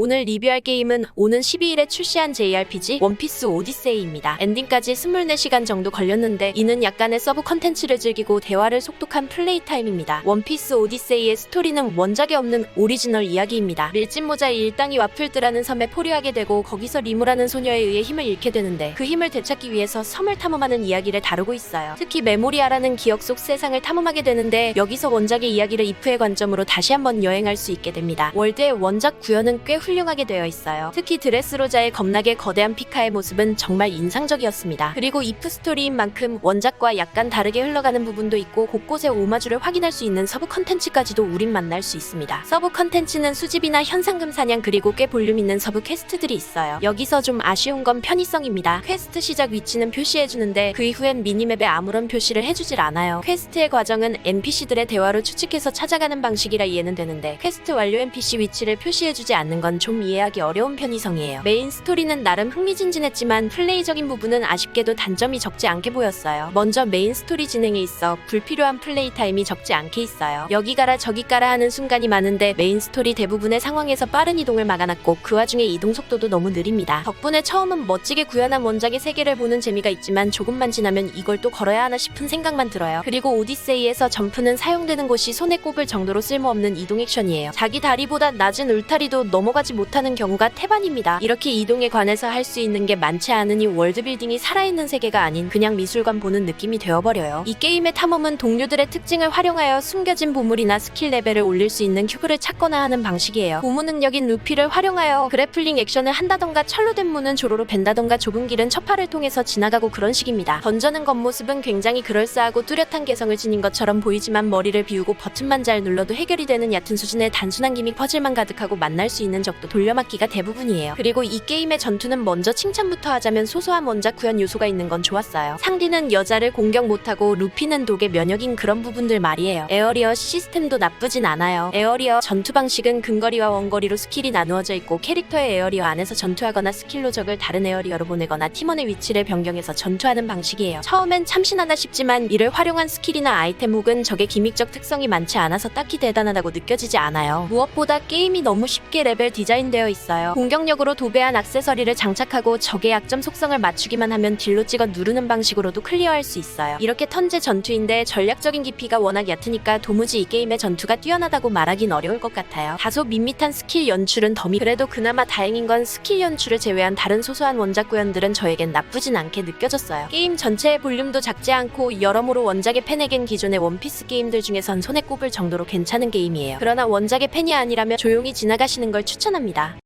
오늘 리뷰할 게임은 오는 12일에 출시한 JRPG 원피스 오디세이입니다. 엔딩까지 24시간 정도 걸렸는데 이는 약간의 서브 컨텐츠를 즐기고 대화를 속독한 플레이 타임입니다. 원피스 오디세이의 스토리는 원작에 없는 오리지널 이야기입니다. 밀짚 모자의 일당이 와플드라는 섬에 포류하게 되고 거기서 리무라는 소녀에 의해 힘을 잃게 되는데 그 힘을 되찾기 위해서 섬을 탐험하는 이야기를 다루고 있어요. 특히 메모리아라는 기억 속 세상을 탐험하게 되는데 여기서 원작의 이야기를 이프의 관점으로 다시 한번 여행할 수 있게 됩니다. 월드의 원작 구현은 꽤 훌륭하게 되어 있어요. 특히 드레스로자의 겁나게 거대한 피카의 모습은 정말 인상적이었습니다. 그리고 이프 스토리인 만큼 원작과 약간 다르게 흘러가는 부분도 있고 곳곳에 오마주를 확인할 수 있는 서브 컨텐츠까지도 우린 만날 수 있습니다. 서브 컨텐츠는 수집이나 현상금 사냥 그리고 꽤 볼륨 있는 서브 퀘스트들이 있어요. 여기서 좀 아쉬운 건 편의성입니다. 퀘스트 시작 위치는 표시해주는데 그 이후엔 미니맵에 아무런 표시를 해주질 않아요. 퀘스트의 과정은 NPC들의 대화로 추측해서 찾아가는 방식이라 이해는 되는데 퀘스트 완료 NPC 위치를 표시해주지 않는 건좀 이해하기 어려운 편의성이에요. 메인 스토리는 나름 흥미진진했지만 플레이적인 부분은 아쉽게도 단점이 적지 않게 보였어요. 먼저 메인 스토리 진행에 있어 불필요한 플레이 타임이 적지 않게 있어요. 여기 가라 저기 가라 하는 순간이 많은데 메인 스토리 대부분의 상황에서 빠른 이동을 막아놨고 그 와중에 이동 속도도 너무 느립니다. 덕분에 처음은 멋지게 구현한 원작의 세계를 보는 재미가 있지만 조금만 지나면 이걸 또 걸어야 하나 싶은 생각만 들어요. 그리고 오디세이에서 점프는 사용되는 곳이 손에 꼽을 정도로 쓸모없는 이동 액션이에요. 자기 다리보다 낮은 울타리도 넘어가지 못하는 경우가 태반입니다. 이렇게 이동에 관해서 할 수 있는 게 많지 않으니 월드빌딩이 살아있는 세계가 아닌 그냥 미술관 보는 느낌이 되어버려요. 이 게임의 탐험은 동료들의 특징을 활용하여 숨겨진 보물이나 스킬 레벨을 올릴 수 있는 큐브를 찾거나 하는 방식이에요. 고무 능력인 루피를 활용하여 그래플링 액션을 한다던가 철로 된 문은 조로로 벤다던가 좁은 길은 첫팔을 통해서 지나가고 그런 식입니다. 던져는 겉모습은 굉장히 그럴싸하고 뚜렷한 개성을 지닌 것처럼 보이지만 머리를 비우고 버튼만 잘 눌러도 해결이 되는 얕은 수준의 단순한 기믹 퍼즐만 가득하고 만날 수 있는 적도 돌려막기가 대부분이에요. 그리고 이 게임의 전투는 먼저 칭찬부터 하자면 소소한 원작 구현 요소가 있는 건 좋았어요. 상디는 여자를 공격 못하고 루피는 독의 면역인 그런 부분들 말이에요. 에어리어 시스템도 나쁘진 않아요. 에어리어 전투 방식은 근거리와 원거리로 스킬이 나누어져 있고 캐릭터의 에어리어 안에서 전투하거나 스킬로 적을 다른 에어리어로 보내거나 팀원의 위치를 변경해서 전투하는 방식이에요. 처음엔 참신하다 싶지만 이를 활용한 스킬이나 아이템 혹은 적의 기믹적 특성이 많지 않아서 딱히 대단하다고 느껴지지 않아요. 무엇보다 게임이 너무 쉽게 레벨 디자 인되어 있어요. 공격력으로 도배한 액세서리를 장착하고 적의 약점 속성을 맞추기만 하면 딜로 찍어 누르는 방식으로도 클리어할 수 있어요. 이렇게 턴제 전투인데 전략적인 깊이가 워낙 얕으니까 도무지 이 게임의 전투가 뛰어나다고 말하긴 어려울 것 같아요. 다소 밋밋한 스킬 연출은 덤이 그래도 그나마 다행인 건 스킬 연출을 제외한 다른 소소한 원작 구현들은 저에겐 나쁘진 않게 느껴졌어요. 게임 전체의 볼륨도 작지 않고 여러모로 원작의 팬에겐 기존의 원피스 게임들 중에선 손에 꼽을 정도로 괜찮은 게임이에요. 그러나 원작의 팬이 아니라면 조용히 지나가시는 걸 추천합니다.